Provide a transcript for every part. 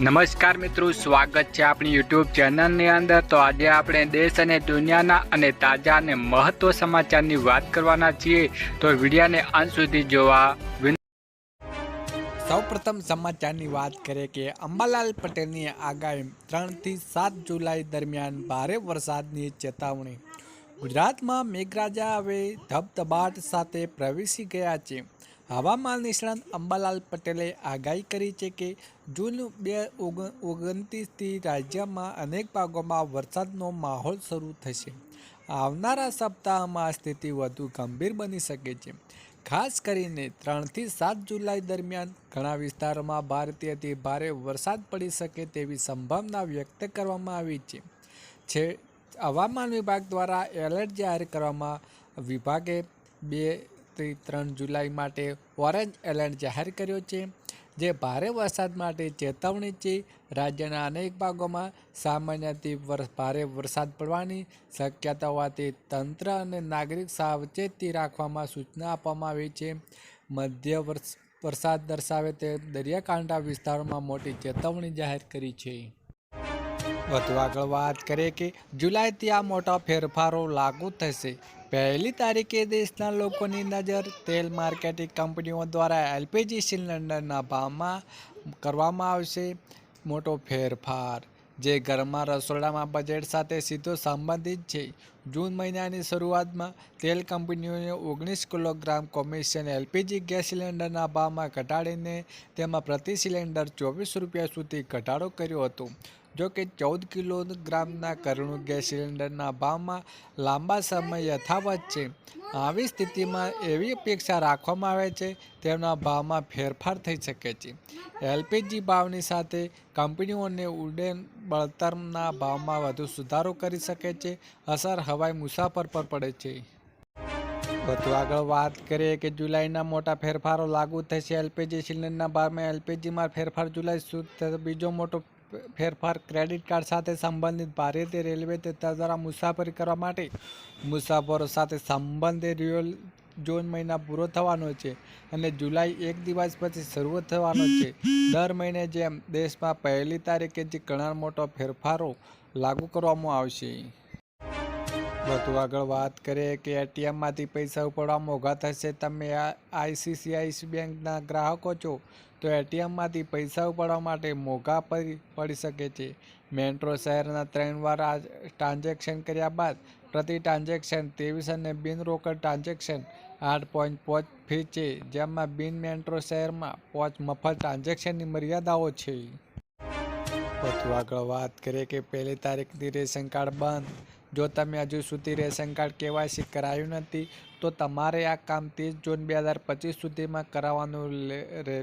નમસ્કાર મિત્રો, સ્વાગત છે આપણી યુટ્યુબ ચેનલની અંદર. તો આજે આપણે દેશ અને દુનિયાના અને તાજા અને મહત્વ સમાચારની વાત કરવાના છીએ. તો વિડીયાને અંત સુધી જોવા સૌપ્રથમ સમાચારની વાત કરીએ કે અંબાલાલ પટેલની આગાહી ત્રણથી સાત જુલાઈ દરમિયાન ભારે વરસાદની ચેતવણી. ગુજરાતમાં મેઘરાજા હવે ધબધબાટ સાથે પ્રવેશી ગયા છે. હવામાન નિષ્ણાત અંબાલાલ પટેલે આગાહી કરી છે કે જૂન બે ઓગણત્રીસથી રાજ્યમાં અનેક ભાગોમાં વરસાદનો માહોલ શરૂ થશે. આવનારા સપ્તાહમાં સ્થિતિ વધુ ગંભીર બની શકે છે. ખાસ કરીને ત્રણથી સાત જુલાઈ દરમિયાન ઘણા વિસ્તારોમાં ભારતીયથી ભારે વરસાદ પડી શકે તેવી સંભાવના વ્યક્ત કરવામાં આવી છે. છે, હવામાન વિભાગ દ્વારા એલર્ટ જાહેર કરવામાં વિભાગે બે થી ત્રણ જુલાઈ માટે ઓરેન્જ એલર્ટ જાહેર કર્યો છે, જે ભારે વરસાદ માટે ચેતવણી છે. રાજ્યના અનેક ભાગોમાં સામાન્યથી ભારે વરસાદ પડવાની શક્યતા હોવાથી તંત્ર અને નાગરિક સાવચેતી રાખવામાં સૂચના આપવામાં આવી છે. મધ્ય વરસાદ દર્શાવે તે દરિયાકાંઠા વિસ્તારોમાં મોટી ચેતવણી જાહેર કરી છે. વધુ આગળ વાત કરીએ કે જુલાઈથી આ મોટા ફેરફારો લાગુ થશે. પહેલી તારીખે દેશના લોકોની નજર તેલ માર્કેટિંગ કંપનીઓ દ્વારા એલપીજી સિલિન્ડરના ભાવમાં કરવામાં આવશે. મોટો ફેરફાર, જે ઘરમાં રસોડામાં બજેટ સાથે સીધો સંબંધિત છે. જૂન મહિનાની શરૂઆતમાં તેલ કંપનીઓએ ઓગણીસ કિલોગ્રામ કોમિશન એલપીજી ગેસ સિલિન્ડરના ભાવમાં ઘટાડીને તેમાં પ્રતિ સિલિન્ડર ચોવીસ રૂપિયા સુધી ઘટાડો કર્યો હતો. જો કે ચૌદ કિલોગ્રામના કરુણ ગેસ સિલિન્ડરના ભાવમાં લાંબા સમય યથાવત છે. આવી સ્થિતિમાં એવી અપેક્ષા રાખવામાં આવે છે, તેમના ભાવમાં ફેરફાર થઈ શકે છે. એલપીજી ભાવની સાથે કંપનીઓને ઉડેન બળતરના ભાવમાં વધુ સુધારો કરી શકે છે. અસર હવાઈ મુસાફર પર પડે છે. વધુ આગળ વાત કરીએ કે જુલાઈના મોટા ફેરફારો લાગુ થશે. એલપીજી સિલિન્ડરના ભાવમાં એલપીજીમાં ફેરફાર જુલાઈ સુધી બીજો મોટો ફેરફાર ક્રેડિટ કાર્ડ સાથે સંબંધિત ભારતીય રેલવે તથા દ્વારા મુસાફરી કરવા માટે મુસાફરો સાથે સંબંધિત રિયલ જૂન મહિના પૂરો થવાનો છે અને જુલાઈ એક દિવસ પછી શરૂ થવાનો છે. દર મહિને જેમ દેશમાં પહેલી તારીખે જે ઘણા મોટો ફેરફારો લાગુ કરવામાં આવશે. વધુ આગળ વાત કરીએ કે એટીએમમાંથી પૈસા ઉપાડવા મોંઘા થશે. તમે આઈસીસીઆઈ બેંકના ગ્રાહકો છો, તો એટીએમમાંથી પૈસા ઉપાડવા માટે મોંઘા પડી શકે છે. મેટ્રો શહેરના ત્રણ વાર ટ્રાન્ઝેક્શન કર્યા બાદ પ્રતિ ટ્રાન્ઝેક્શન ત્રેવીસ અને બિન રોકડ ટ્રાન્ઝેક્શન આઠ પોઈન્ટ પાંચ ફી છે, જેમાં બિન મેટ્રો શહેરમાં પાંચ મફત ટ્રાન્ઝેક્શનની મર્યાદાઓ છે. વધુ આગળ વાત કરીએ કે પહેલી તારીખથી રેશન કાર્ડ બંધ જો તમે હજુ સુધી રેશન કાર્ડ કેવાયસી કરાયું નથી, તો તમારે આ કામ ત્રીસ જૂન બે હજાર પચીસ સુધીમાં કરાવવાનું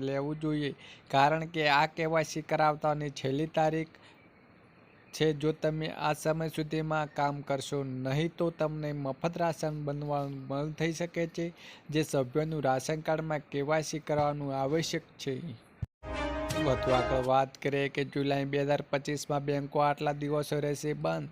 લેવું જોઈએ. કારણ કે આ કેવાયસી કરાવતાની છેલ્લી તારીખ છે, જો તમે આ સમય સુધીમાં કામ કરશો નહીં, તો તમને મફત રાશન બનવાનું બંધ થઈ શકે છે, જે સભ્યોનું રાશન કાર્ડમાં કેવાયસી કરવાનું આવશ્યક છે. વધુ આગળ વાત કરીએ કે જુલાઈ બે હજાર પચીસમાં બેંકો આટલા દિવસો રહેશે બંધ.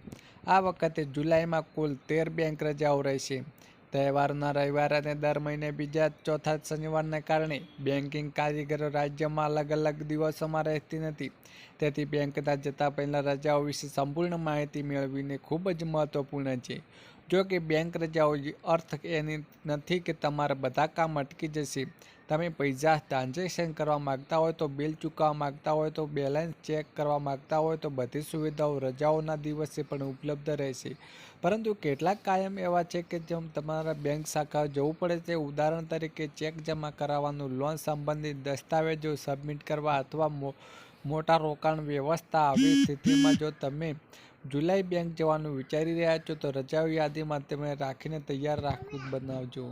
આ વખતે જુલાઈમાં કુલ તેર બેંક રજાઓ રહેશે. તહેવારના રવિવાર અને દર મહિને બીજા ચોથા શનિવારને કારણે બેન્કિંગ કારીગરો રાજ્યમાં અલગ અલગ દિવસોમાં રહેતી નથી. તેથી બેંકના જતા પહેલાં રજાઓ વિશે સંપૂર્ણ માહિતી મેળવીને ખૂબ જ મહત્વપૂર્ણ છે. જો કે બેંક રજાઓ અર્થ એની નથી કે તમારા બધા કામ અટકી જશે. તમે પૈસા ટ્રાન્ઝેક્શન કરવા માગતા હોય તો બિલ ચૂકવવા માગતા હોય તો બેલેન્સ ચેક કરવા માગતા હોય તો બધી સુવિધાઓ રજાઓના દિવસે પણ ઉપલબ્ધ રહેશે. પરંતુ કેટલાક કાયમ એવા છે કે જેમ તમારા બેંક શાખા જવું પડે છે ઉદાહરણ તરીકે ચેક જમા કરાવવાનું લોન સંબંધિત દસ્તાવેજો સબમિટ કરવા અથવા મોટા રોકાણ વ્યવસ્થા આવી સ્થિતિમાં જો તમે જુલાઈ બેંક જવાનું વિચારી રહ્યા છો તો રજાઓ યાદીમાં તમે રાખીને તૈયાર રાખવું બનાવજો.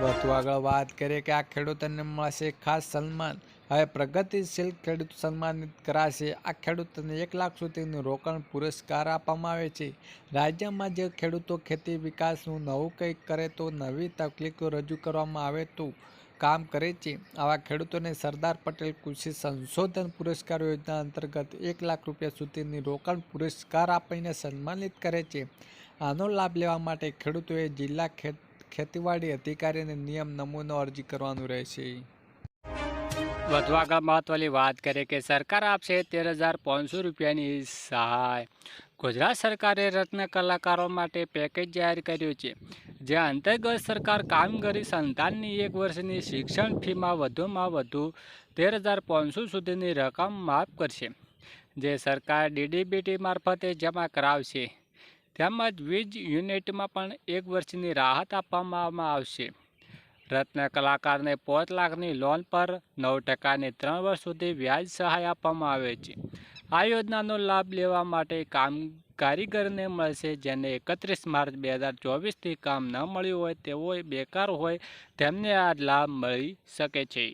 વધુ આગળ વાત કરીએ કે આ ખેડૂતોને મળશે ખાસ સન્માન. હવે પ્રગતિશીલ ખેડૂત સન્માનિત કરાશે. આ ખેડૂતોને એક લાખ સુધીનું રોકાણ પુરસ્કાર આપવામાં આવે છે. રાજ્યમાં જે ખેડૂતો ખેતી વિકાસનું નવું કંઈક કરે તો નવી તકલીફો રજૂ કરવામાં આવે તો કામ કરે છે. આવા ખેડૂતોને સરદાર પટેલ કૃષિ સંશોધન પુરસ્કાર યોજના અંતર્ગત એક લાખ રૂપિયા સુધીની રોકાણ પુરસ્કાર આપીને સન્માનિત કરે છે. આનો લાભ લેવા માટે ખેડૂતોએ જિલ્લા ખેત, ખેતીવાડી અધિકારીને નિયમ નમૂનો અરજી કરવાનું રહેશે. વધુ આગળ મહત્વની વાત કરીએ કે સરકાર આપશે તેર હજાર પાંચસો રૂપિયાની સહાય. ગુજરાત સરકારે રત્ન કલાકારો માટે પેકેજ જાહેર કર્યું છે. જે અંતર્ગત સરકાર કામગીરી સંતાનની એક વર્ષની શિક્ષણ ફીમાં વધુમાં વધુ તેર હજાર પાંચસો સુધીની રકમ માફ કરશે, જે સરકાર ડીડીબીટી મારફતે જમા કરાવશે. તેમજ વીજ યુનિટમાં પણ એક વર્ષની રાહત આપવામાં આવશે. રત્ન કલાકારને પાંચ લાખની લોન પર નવ ટકાની ત્રણ વર્ષ સુધી વ્યાજ સહાય આપવામાં આવે છે. આ યોજનાનો લાભ લેવા માટે કામ કારીગરને મળશે જેને એકત્રીસ માર્ચ બે હજાર ચોવીસથી કામ ન મળ્યું હોય તેઓ બેકાર હોય તેમને આ લાભ મળી શકે છે.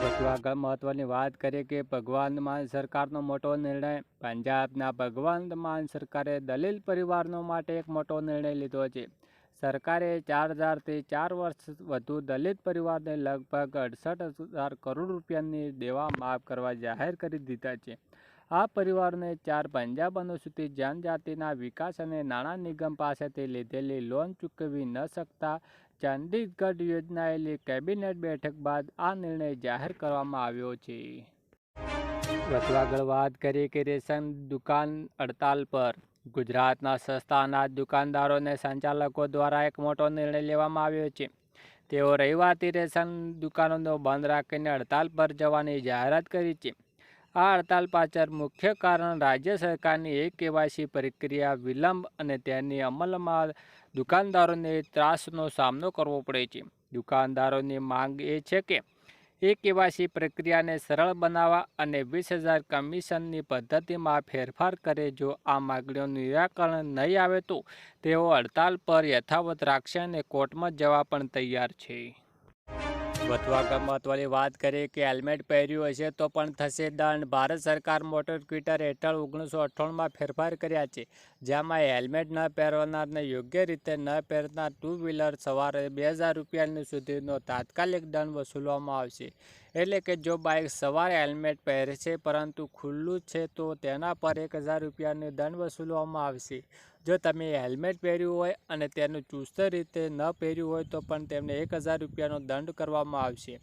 વધુ આગળ મહત્વની વાત કરીએ કે ભગવાન માન સરકારનો મોટો નિર્ણય પંજાબના ભગવાન માન સરકારે દલીલ પરિવારનો માટે એક મોટો નિર્ણય લીધો છે. સરકારે ચાર હજારથી ચાર વર્ષ વધુ દલિત પરિવારને લગભગ અડસઠ હજાર કરોડ રૂપિયાની દેવા માફ કરવા જાહેર કરી દીધા છે. આ પરિવારને ચાર પંજાબ અનુસૂચિત જનજાતિના વિકાસ અને નાણાં નિગમ પાસેથી લીધેલી લોન ચૂકવી ન શકતા ચંદીગઢ યોજનાયેલી કેબિનેટ બેઠક બાદ આ નિર્ણય જાહેર કરવામાં આવ્યો છે. વધુ આગળ વાત કરીએ કે રેશન દુકાન હડતાલ પર. ગુજરાતના સસ્તા અનાજ દુકાનદારોને સંચાલકો દ્વારા એક મોટો નિર્ણય લેવામાં આવ્યો છે. તેઓ રવિવારથી રેશન દુકાનોનો બંધ રાખીને હડતાલ પર જવાની જાહેરાત કરી છે. આ હડતાલ પાછળ મુખ્ય કારણ રાજ્ય સરકારની એક કેવાયસી પ્રક્રિયા વિલંબ અને તેની અમલમાં દુકાનદારોને ત્રાસનો સામનો કરવો પડે છે. દુકાનદારોની માંગ એ છે કે એ કેવાયસી પ્રક્રિયાને સરળ બનાવવા અને વીસ હજાર કમિશનની પદ્ધતિમાં ફેરફાર કરે જો આ માગણીઓનું નિરાકરણ નહીં આવે તો તેઓ હડતાલ પર યથાવત રાખશે અને કોર્ટમાં જવા પણ તૈયાર છે. આગળ મહત્વની વાત કરીએ કે હેલ્મેટ પહેર્યું હશે તો પણ થશે દંડ. ભારત સરકાર મોટર ક્વિટર હેઠળ ઓગણીસો અઠ્ઠાણુંમાં ફેરફાર કર્યા છે, જેમાં હેલ્મેટ ન પહેરનારને યોગ્ય રીતે ન પહેરનાર ટુ વ્હીલર સવારે બે હજાર રૂપિયાની સુધીનો તાત્કાલિક દંડ વસૂલવામાં આવશે. એટલે કે જો બાઇક સવારે હેલ્મેટ પહેરે છે, પરંતુ ખુલ્લું છે, તો તેના પર એક હજાર રૂપિયાની દંડ વસૂલવામાં આવશે. જો તમે હેલ્મેટ પહેર્યું હોય અને તેનું ચુસ્ત રીતે ન પહેર્યું હોય, તો પણ તેમને એક હજાર રૂપિયાનો દંડ કરવામાં આવશે.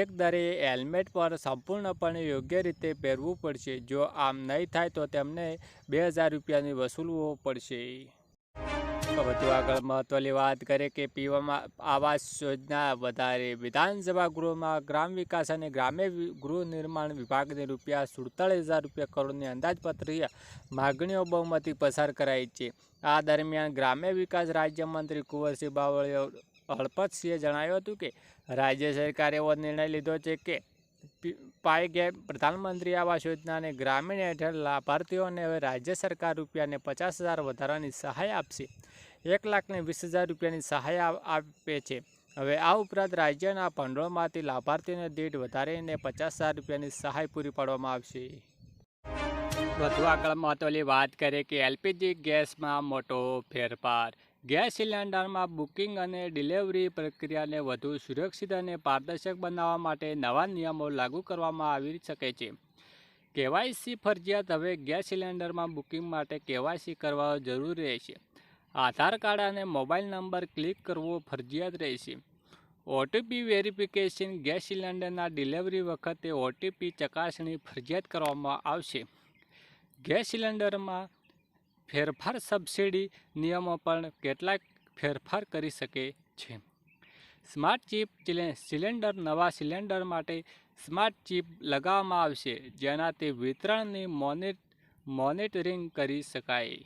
એક દરે હેલ્મેટ પર સંપૂર્ણપણે યોગ્ય રીતે પહેરવું પડશે. જો આમ નહીં થાય, તો તેમને બે હજાર રૂપિયાની વસૂલવો પડશે. વધુ આગળ મહત્વની વાત કરીએ કે પીવામાં આવાસ યોજના વધારે. વિધાનસભા ગૃહમાં ગ્રામ વિકાસ અને ગ્રામ્ય ગૃહ નિર્માણ વિભાગને રૂપિયા સુડતાળીસ હજાર રૂપિયા કરોડની અંદાજપત્રીય માગણીઓ બહુમતી પસાર કરાઈ છે. આ દરમિયાન ગ્રામ્ય વિકાસ રાજ્યમંત્રી કુંવરસિંહ બાવળીએ હળપતસિંહે જણાવ્યું હતું કે રાજ્ય સરકારે એવો નિર્ણય લીધો છે કે પાય ગેપ પ્રધાનમંત્રી આવાસ યોજનાને ગ્રામીણ હેઠળ લાભાર્થીઓને હવે રાજ્ય સરકાર રૂપિયાને પચાસ હજાર વધારાની સહાય આપશે. એક લાખને વીસ હજાર રૂપિયાની સહાય આપે છે. હવે આ ઉપરાંત રાજ્યના ભંડોળમાંથી લાભાર્થીઓને દીઠ વધારીને પચાસ હજાર રૂપિયાની સહાય પૂરી પાડવામાં આવશે. વધુ આગળ મહત્વની વાત કરીએ કે એલપીજી ગેસમાં મોટો ફેરફાર. ગેસ સિલિન્ડરમાં બુકિંગ અને ડિલિવરી પ્રક્રિયાને વધુ સુરક્ષિત અને પારદર્શક બનાવવા માટે નવા નિયમો લાગુ કરવામાં આવી શકે છે. કેવાયસી ફરજિયાત હવે ગેસ સિલિન્ડરમાં બુકિંગ માટે કેવાયસી કરવા જરૂરી રહેશે. આધાર કાર્ડ અને મોબાઈલ નંબર ક્લિક કરવો ફરજિયાત રહેશે. ઓટીપી વેરિફિકેશન ગેસ સિલિન્ડરના ડિલિવરી વખતે ઓટીપી ચકાસણી ફરજિયાત કરવામાં આવશે. ગેસ સિલિન્ડરમાં ફેરફાર સબસિડી નિયમો પણ કેટલાક ફેરફાર કરી શકે છે. સ્માર્ટ ચિપ સિલિન્ડર, નવા સિલિન્ડર માટે સ્માર્ટ ચિપ લગાવવામાં આવશે, જેનાથી વિતરણની મોનિટ, મોનિટરિંગ કરી શકાય.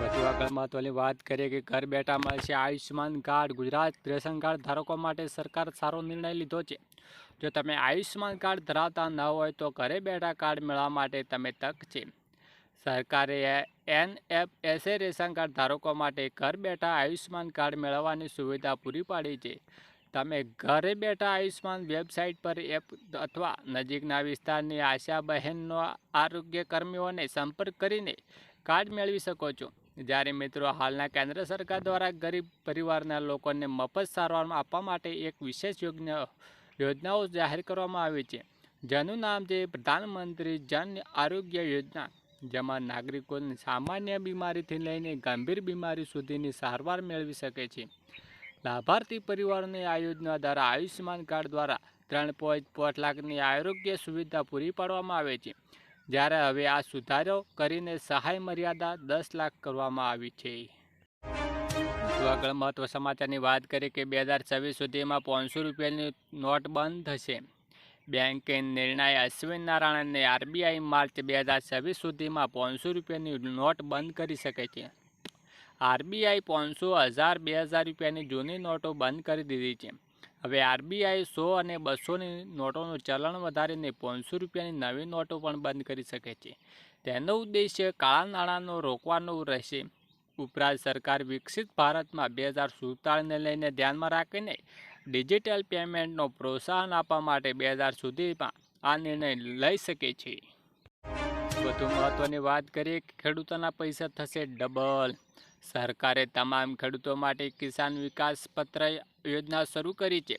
વધુ આગળ મહત્વની વાત કરીએ કે ઘર બેઠા મળશે. Ayushman card, Gujarat ration card ધારકો માટે સરકાર સારો નિર્ણય લીધો છે. જો તમે આયુષ્યમાન કાર્ડ ધરાવતા ન હોય તો ઘરે બેઠા કાર્ડ મેળવવા માટે તમે તક છે. સરકારે એન એફ એસે રેશન કાર્ડ ધારકો માટે ઘર બેઠા આયુષ્યમાન કાર્ડ મેળવવાની સુવિધા પૂરી પાડી છે. તમે ઘરે બેઠા આયુષ્યમાન વેબસાઇટ પર એપ અથવા નજીકના વિસ્તારની આશા બહેનનો આરોગ્ય કર્મીઓને સંપર્ક કરીને કાર્ડ મેળવી શકો છો. જ્યારે મિત્રો હાલના કેન્દ્ર સરકાર દ્વારા ગરીબ પરિવારના લોકોને મફત સારવાર આપવા માટે એક વિશેષ યોજના યોજનાઓ જાહેર કરવામાં આવી છે. જેનું નામ છે પ્રધાનમંત્રી જન આરોગ્ય યોજના. જેમાં નાગરિકોને સામાન્ય બીમારીથી લઈને ગંભીર બીમારી સુધીની સારવાર મેળવી શકે છે. લાભાર્થી પરિવારોને આ યોજના દ્વારા આયુષ્યમાન કાર્ડ દ્વારા ત્રણ પોઈન્ટ પાંચ લાખની આરોગ્ય સુવિધા પૂરી પાડવામાં આવે છે. જ્યારે હવે આ સુધારો કરીને સહાય મર્યાદા દસ લાખ કરવામાં આવી છે. આગળ મહત્વ સમાચારની વાત કરીએ કે બે હજાર છવ્વીસ સુધીમાં પાંચસો રૂપિયાની નોટ બંધ થશે. બેંકે નિર્ણય અશ્વિન નારાયણને આરબીઆઈ માર્ચ બે હજાર છવ્વીસ સુધીમાં પાંચસો રૂપિયાની નોટ બંધ કરી શકે છે. આરબીઆઈ પાંચસો હજાર બે હજાર રૂપિયાની જૂની નોટો બંધ કરી દીધી છે. હવે આરબીઆઈ સો અને બસોની નોટોનું ચલણ વધારીને પાંચસો રૂપિયાની નવી નોટો પણ બંધ કરી શકે છે. તેનો ઉદ્દેશ્ય કાળા નાણાંનો રોકવાનો રહેશે. ઉપરાંત સરકાર વિકસિત ભારતમાં બે હજાર સુડતાળીસને લઈને ધ્યાનમાં રાખીને ડિજિટલ પેમેન્ટનો પ્રોત્સાહન આપવા માટે બે હજાર સુધીમાં આ નિર્ણય લઈ શકે છે. વધુ મહત્ત્વની વાત કરીએ કે ખેડૂતોના પૈસા થશે ડબલ. સરકારે તમામ ખેડૂતો માટે કિસાન વિકાસ પત્ર યોજના શરૂ કરી છે.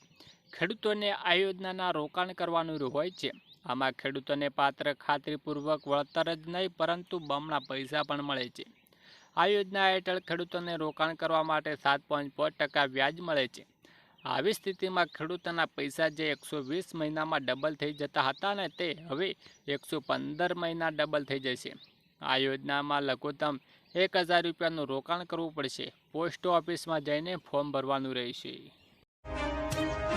ખેડૂતોને આ યોજનાના રોકાણ કરવાનું હોય છે. આમાં ખેડૂતોને પાત્ર ખાતરીપૂર્વક વળતર જ નહીં, પરંતુ બમણા પૈસા પણ મળે છે. આ યોજના હેઠળ ખેડૂતોને રોકાણ કરવા માટે સાત પોઈન્ટ પાંચ ટકા વ્યાજ મળે છે. આવી સ્થિતિમાં ખેડૂતોના પૈસા જે એકસો વીસ મહિનામાં ડબલ થઈ જતા હતા ને તે હવે એકસો પંદર મહિના ડબલ થઈ જશે. આ યોજનામાં લઘુત્તમ એક હજાર રૂપિયાનું રોકાણ કરવું પડશે. પોસ્ટ ઓફિસમાં જઈને ફોર્મ ભરવાનું રહેશે.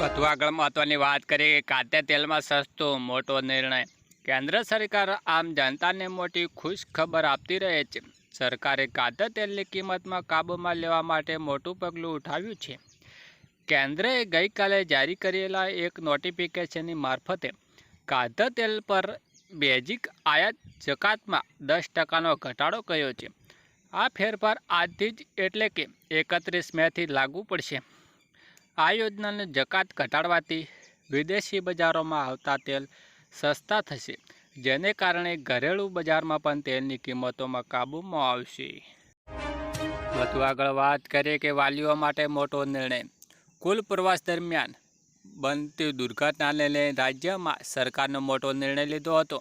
વધુ આગળ મહત્વની વાત કરીએ કાતે તેલમાં સસ્તો મોટો નિર્ણય. કેન્દ્ર સરકાર આમ જનતાને મોટી ખુશ ખબર આપતી રહે છે. સરકારે ખાદ્ય તેલની કિંમતમાં કાબૂમાં લેવા માટે મોટું પગલું ઉઠાવ્યું છે. કેન્દ્રએ ગઈકાલે જારી કરેલા એક નોટિફિકેશનની મારફતે ખાદ્ય તેલ પર બેઝિક આયાત જકાતમાં દસ ટકાનો ઘટાડો કર્યો છે. આ ફેરફાર આજથી જ એટલે કે એકત્રીસ મેથી લાગુ પડશે. આ યોજનાને જકાત ઘટાડવાથી વિદેશી બજારોમાં આવતા તેલ સસ્તા થશે, જેને કારણે ઘરેલું બજારમાં પણ તેલની કિંમતોમાં કાબૂમાં આવશે. વધુ આગળ વાત કરીએ કે વાલીઓ માટે મોટો નિર્ણય કુલ પ્રવાસ દરમિયાન બનતી દુર્ઘટનાને લઈને રાજ્યમાં સરકારનો મોટો નિર્ણય લીધો હતો.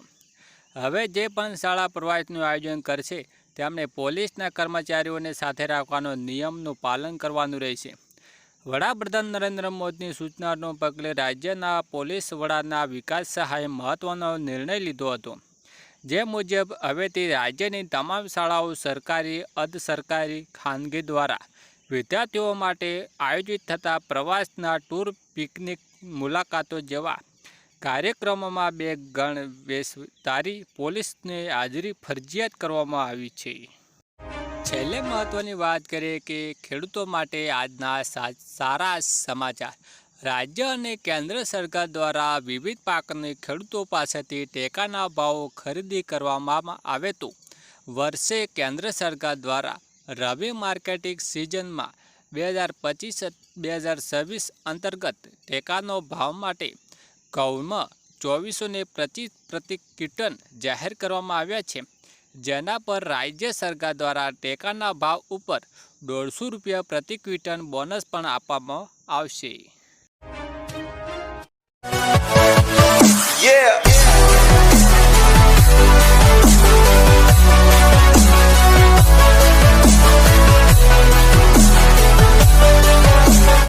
હવે જે પણ શાળા પ્રવાસનું આયોજન કરશે તેમણે પોલીસના કર્મચારીઓને સાથે રાખવાનો નિયમનું પાલન કરવાનું રહેશે. વડાપ્રધાન નરેન્દ્ર મોદીની સૂચનાનો પગલે રાજ્યના પોલીસ વડાના વિકાસ સહાયે મહત્ત્વનો નિર્ણય લીધો હતો. જે મુજબ હવેથી રાજ્યની તમામ શાળાઓ સરકારી, અર્ધ સરકારી, ખાનગી દ્વારા વિદ્યાર્થીઓ માટે આયોજિત થતા પ્રવાસના ટૂર પિકનિક મુલાકાતો જેવા કાર્યક્રમોમાં બે ગણ વેશધારી પોલીસને હાજરી ફરજિયાત કરવામાં આવી છે. છેલ્લે મહત્વની વાત કરીએ કે ખેડૂતો માટે આજના સારા સમાચાર. રાજ્ય અને કેન્દ્ર સરકાર દ્વારા વિવિધ પાકને ખેડૂતો પાસેથી ટેકાના ભાવો ખરીદી કરવામાં આવે તો વર્ષે કેન્દ્ર સરકાર દ્વારા રવિ માર્કેટિંગ સિઝનમાં બે હજાર પચીસ બે હજાર છવ્વીસ અંતર્ગત ટેકાનો ભાવ માટે ઘઉંમાં ચોવીસો ને પચીસ પ્રતિ કિટન જાહેર કરવામાં આવ્યા છે, જેના પર રાજ્ય સરકાર દ્વારા ટેકાના ભાવ ઉપર દોઢસો રૂપિયા પ્રતિ ક્વિટન બોનસ પણ આપવામાં આવશે.